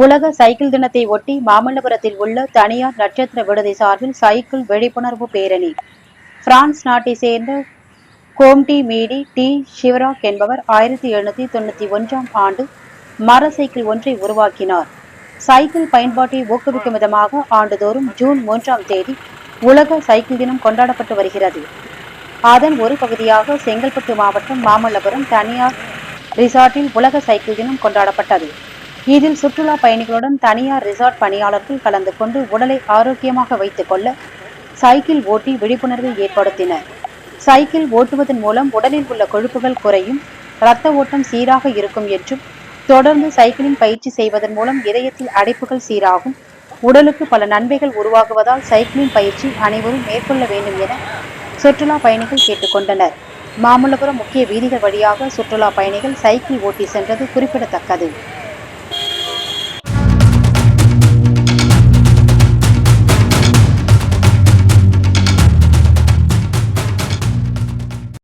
உலக சைக்கிள் தினத்தை ஒட்டி மாமல்லபுரத்தில் உள்ள தனியார் நட்சத்திர விடுதி சார்பில் சைக்கிள் விழிப்புணர்வு பேரணி. பிரான்ஸ் நாட்டை சேர்ந்த கோம்டி மீடி டி. சிவராக் என்பவர் ஆயிரத்தி எழுநூத்தி தொண்ணூத்தி ஒன்றாம் ஆண்டு மர சைக்கிள் ஒன்றை உருவாக்கினார். சைக்கிள் பயன்பாட்டை ஊக்குவிக்கும் விதமாக ஆண்டுதோறும் ஜூன் மூன்றாம் தேதி உலக சைக்கிள் தினம் கொண்டாடப்பட்டு வருகிறது. அதன் ஒரு பகுதியாக செங்கல்பட்டு மாவட்டம் மாமல்லபுரம் தனியார் ரிசார்ட்டில் உலக சைக்கிள் தினம் கொண்டாடப்பட்டது. இதில் சுற்றுலா பயணிகளுடன் தனியார் ரிசார்ட் பணியாளர்கள் கலந்து கொண்டு உடலை ஆரோக்கியமாக வைத்துக் கொள்ள சைக்கிள் ஓட்டி விழிப்புணர்வை ஏற்படுத்தினர். சைக்கிள் ஓட்டுவதன் மூலம் உடலில் உள்ள கொழுப்புகள் குறையும் இரத்த ஓட்டம் சீராக இருக்கும் என்றும் தொடர்ந்து சைக்கிளிங் பயிற்சி செய்வதன் மூலம் இதயத்தில் அடைப்புகள் சீராகும் உடலுக்கு பல நன்மைகள் உருவாகுவதால் சைக்கிளிங் பயிற்சி அனைவரும் மேற்கொள்ள வேண்டும் என சுற்றுலா பயணிகள் கேட்டுக்கொண்டனர் மாமல்லபுரம் முக்கிய வீதிகள் வழியாக சுற்றுலா பயணிகள் சைக்கிள் ஓட்டி சென்றது குறிப்பிடத்தக்கது.